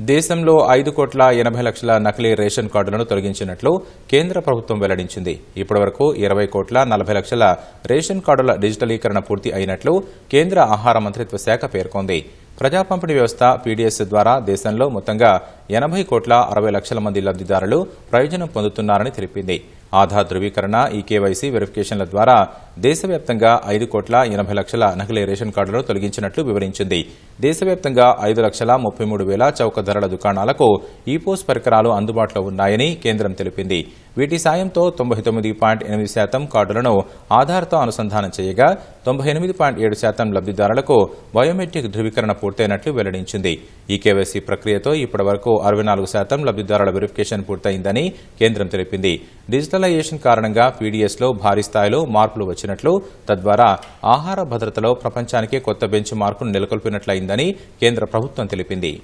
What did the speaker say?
దేశంలో ఐదు కోట్ల ఎనభై లక్షల నకిలీ రేషన్ కార్డులను తొలగించినట్లు కేంద్ర ప్రభుత్వం వెల్లడించింది. ఇప్పటివరకు ఇరవై కోట్ల నలభై లక్షల రేషన్ కార్డుల డిజిటలీకరణ పూర్తి అయినట్లు కేంద్ర ఆహార మంత్రిత్వ శాఖ పేర్కొంది. ప్రజా పంపిణీ వ్యవస్థ పీడీఎస్ ద్వారా దేశంలో మొత్తంగా ఎనభై కోట్ల అరవై లక్షల మంది లబ్దిదారులు ప్రయోజనం పొందుతున్నారని తెలిపింది. ఆధార్ ధృవీకరణ ఈ కేవైసీ వెరిఫికేషన్ల ద్వారా దేశవ్యాప్తంగా ఐదు కోట్ల ఎనభై లక్షల నకిలీ రేషన్ కార్డులను తొలగించినట్లు వివరించింది. దేశవ్యాప్తంగా ఐదు లక్షల ముప్పై మూడు వేల చౌక ధరల దుకాణాలకు ఈపోస్ పరికరాలు అందుబాటులో ఉన్నాయని కేంద్రం తెలిపింది. వీటి సాయంతో తొంభై తొమ్మిది పాయింట్ ఎనిమిది శాతం కార్డులను ఆధార్తో అనుసంధానం చేయగా తొంభై ఎనిమిది పాయింట్ ఏడు శాతం లబ్దిదారులకు బయోమెట్రిక్ ధృవీకరణ పూర్తయినట్లు వెల్లడించింది. ఈ కేవైసీ ప్రక్రియతో ఇప్పటి వరకు అరవై నాలుగు శాతం లబ్దిదారుల వెరిఫికేషన్ పూర్తయిందని కేంద్రం తెలిపింది. డిజిటలైజేషన్ కారణంగా పీడీఎస్లో భారీ స్థాయిలో మార్పులు వచ్చినట్లు తద్వారా ఆహార భద్రతలో ప్రపంచానికే కొత్త బెంచ్ మార్కును నెలకొల్పినట్లయిందని కేంద్ర ప్రభుత్వం తెలిపింది.